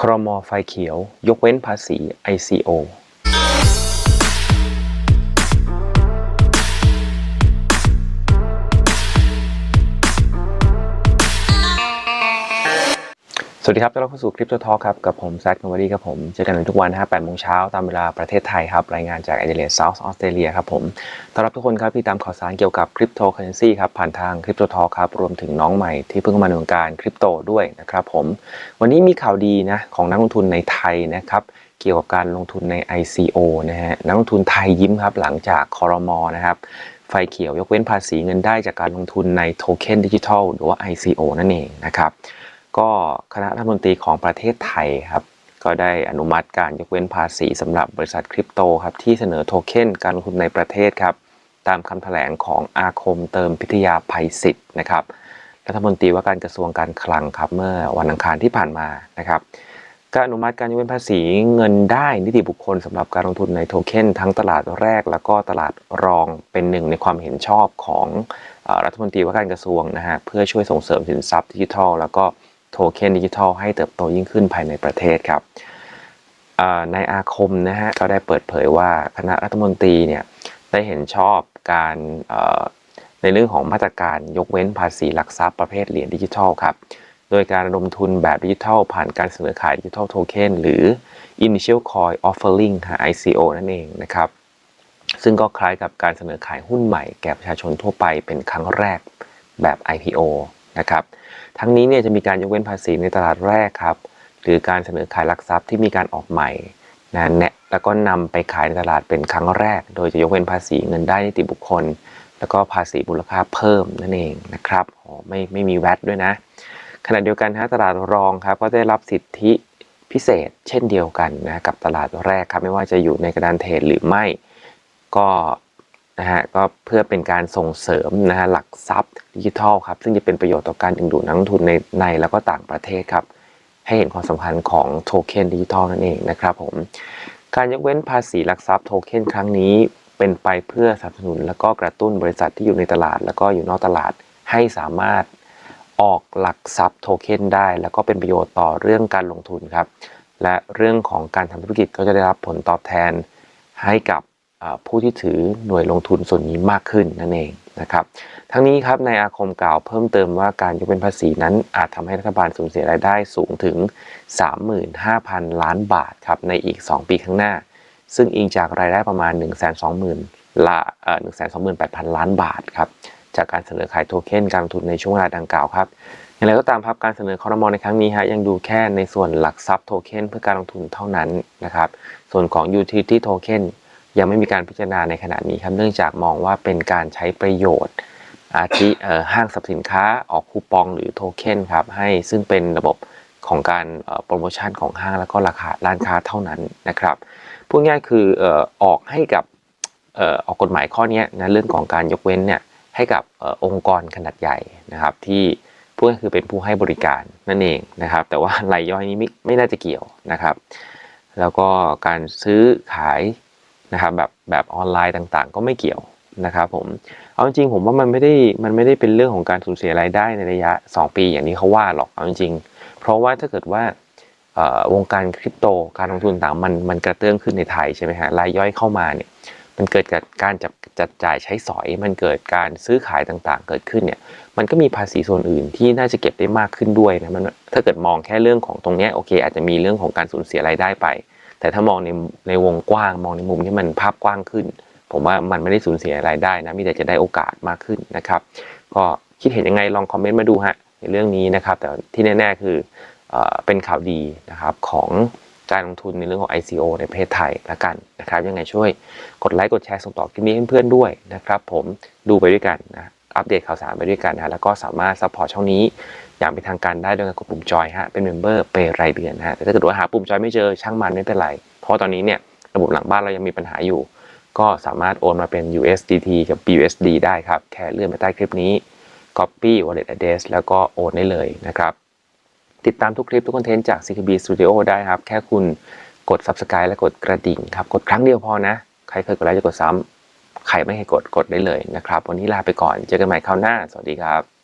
ครมไฟเขียว ยกเว้นภาษี ICO สวัสดีครับต้อนรับเข้าสู่คลิปตัวทอครับกับผมแซคโนวารีครับผมเจอกันในทุกวันนะฮะ8โมงเช้าตามเวลาประเทศไทยครับ รายงานจากแอดเดเลดเซาท์ออสเตรเลียครับผมต้อนรับทุกคนครับที่ตามข่าวสารเกี่ยวกับคริปโตเคอเรนซีครับผ่านทางคริปโตทอครับ รวมถึงน้องใหม่ที่เพิ่งเข้ามาในวงการคริปโตด้วยนะครับผม วันนี้มีข่าวดีนะของนักลงทุนในไทยนะครับเกี่ยวกับการลงทุนใน ICO นะฮะนักลงทุนไทยยิ้มครับหลังจากคอรมอนะครับไฟเขียวยกเว้นภาษีเงินได้จากการลงทุนในโทเค็นดิจิทัลหรือว่า ICO นั่นเองนะครับ ก็คณะรัฐมนตรีของประเทศไทยครับ ก็ได้อนุมัติการยกเว้นภาษีสำหรับบริษัทคริปโตครับที่เสนอโทเค็นการลงทุนในประเทศครับ ตามคำแถลงของอาคมเติมพิทยาภัยศิษย์นะครับรัฐมนตรีว่าการกระทรวงการคลังครับเมื่อวันอังคารที่ผ่านมานะครับก็อนุมัติการยกเว้นภาษีเงินได้นิติบุคคลสำหรับการลงทุนในโทเค็นทั้งตลาดแรก แล้วก็ตลาดรองเป็นหนึ่งในความเห็นชอบของรัฐมนตรีว่าการกระทรวงนะฮะเพื่อช่วยส่งเสริมสินทรัพย์ดิจิทัล แล้วก็ โทเค็นดิจิทัลให้เติบโตยิ่งขึ้นภายในประเทศครับในอาคมนะฮะก็ได้เปิดเผยว่าคณะรัฐมนตรีเนี่ยได้เห็นชอบการในเรื่องของมาตรการยกเว้นภาษีหลักทรัพย์ประเภทเหรียญดิจิทัลครับโดยการระดมทุนแบบดิจิทัล ผ่านการเสนอขายดิจิทัลโทเค็นหรือ Initial Coin Offering ค่ะ ICO นั่นเองนะครับ ซึ่งก็คล้ายกับการเสนอขายหุ้นใหม่แก่ประชาชนทั่วไปเป็นครั้งแรกแบบ IPO นะครับ ทั้งนี้เนี่ยจะมีการยกเว้นภาษีในตลาดแรกครับ หรือการเสนอขายหลักทรัพย์ที่มีการออกใหม่นะแนะแล้วก็นำไปขายในตลาดเป็นครั้งแรก โดยจะยกเว้นภาษีเงินได้นิติบุคคล แล้วก็ภาษีมูลค่าเพิ่มนั่นเองนะครับอ๋อไม่ไม่มีแวตด้วยนะ ขณะเดียวกันฮะตลาดรองครับก็ได้รับสิทธิพิเศษเช่นเดียวกันนะกับตลาดแรกครับไม่ว่าจะอยู่ในกระดานเทรดหรือไม่ ก็ นะฮะก็เพื่อเป็นการส่งเสริมนะฮะหลักทรัพย์ดิจิทัลครับซึ่งจะเป็นประโยชน์ต่อการดึงดูดนักลงทุนในในแล้วก็ต่างประเทศครับให้เห็นความสำคัญของโทเค็นดิจิทัลนั่นเองนะครับผมการยกเว้นภาษีหลักทรัพย์โทเค็นครั้งนี้เป็นไปเพื่อสนับสนุน แล้วก็กระตุ้นบริษัทที่อยู่ในตลาด แล้วก็อยู่นอกตลาดให้สามารถออกหลักทรัพย์โทเค็นได้ แล้วก็เป็นประโยชน์ต่อเรื่องการลงทุนครับและเรื่องของการทำธุรกิจก็จะได้รับผลตอบแทนให้กับ ผู้ที่ถือหน่วยลงทุนส่วนนี้มากขึ้นนั่นเองนะครับ ทั้งนี้ครับในอาคมกล่าวเพิ่มเติมว่าการยกเว้นภาษีนั้นอาจทำให้รัฐบาลสูญเสียรายได้สูงถึง 35,000 ล้านบาทครับในอีก 2 ปีข้างหน้า ซึ่งอิงจากรายได้ประมาณ 120,000ละเอ่อ128,000 ล้านบาทครับจากการเสนอขายโทเค็นการลงทุนในช่วงเวลาดังกล่าวครับอย่างไรก็ตามครับการเสนอคอรมอในครั้งนี้ฮะยังดูแค่ในส่วนหลักทรัพย์โทเค็นเพื่อการลงทุนเท่านั้นนะครับส่วนของ utility token ยังไม่มีการพิจารณาในขณะนี้ครับเนื่องจากมองว่าเป็นการใช้ประโยชน์ อาทิห้างสรรพสินค้าออกคูปองหรือโทเค็นครับให้ซึ่งเป็นระบบของการโปรโมชั่นของห้างแล้วก็ราคาร้านค้าเท่านั้นนะครับพูดง่ายคือออกให้กับออกกฎหมายข้อนี้นะเรื่องของการยกเว้นเนี่ยให้กับออองค์กรขนาดใหญ่นะครับ ที่พูดก็คือเป็นผู้ให้บริการนั่นเองนะครับ แต่ว่ารายย่อยนี้ไม่ไม่น่าจะเกี่ยวนะครับ แล้วก็การซื้อขาย นะครับแบบแบบออนไลน์ต่างๆ ก็ไม่เกี่ยวนะครับผมเอาจริงๆผมว่ามันไม่ได้มันไม่ได้เป็นเรื่องของการสูญเสียรายได้ในระยะ 2 ปีอย่างนี้เขาว่าหรอกเอาจริงๆเพราะว่าถ้าเกิดว่าวงการคริปโตการลงทุนต่างมันมันกระเตื้องขึ้นในไทยใช่ไหมฮะรายย่อยเข้ามาเนี่ยมันเกิดการจับจัดจ่ายใช้สอย มันเกิดการซื้อขายต่างๆ เกิดขึ้นเนี่ยมันก็มีภาษีส่วนอื่นที่น่าจะเก็บได้มากขึ้นด้วยนะมันถ้าเกิดมองแค่เรื่องของตรงเนี้ยโอเค อาจจะมีเรื่องของการสูญเสียรายได้ไป แต่ถ้ามองในในวงกว้างมองในมุมที่มันภาพกว้างขึ้น ผมว่ามันไม่ได้สูญเสียรายได้นะมีแต่จะได้โอกาสมากขึ้นนะครับ ก็คิดเห็นยังไงลองคอมเมนต์มาดูฮะในเรื่องนี้นะครับ แต่ที่แน่ๆคือเป็นข่าวดีนะครับของการลงทุนในเรื่องของ ICO ในประเทศไทยละกันนะครับ ยังไงช่วยกดไลค์กดแชร์ส่งต่อคลิปนี้ให้เพื่อนๆด้วยนะครับ ผมดูไปด้วยกันนะ อัปเดตข่าวสารไปด้วยกันนะแล้วก็สามารถซัพพอร์ตช่องนี้ อย่างเป็นทางการได้โดยการกดปุ่มจอยฮะเป็นเมมเบอร์เป็นรายเดือนฮะแต่ถ้าเกิดว่าหาปุ่มจอยไม่เจอช่างมันไม่เป็นไร เพราะตอนนี้เนี่ยระบบหลังบ้านเรายังมีปัญหาอยู่ ก็สามารถโอนมาเป็น USDT กับ BUSD ได้ครับ แค่เลื่อนไปใต้คลิปนี้ Copy Wallet Address แล้วก็โอนได้เลยนะครับ ติดตามทุกคลิปทุกคอนเทนต์จาก CKB Studio ได้ครับ แค่คุณกด Subscribe และกดกระดิ่งครับ กดครั้งเดียวพอนะ ใครเคยกดไลค์จะกดซ้ำ ใครไม่เคยกดกดได้เลยนะครับ วันนี้ลาไปก่อน เจอกันใหม่คราวหน้า สวัสดีครับ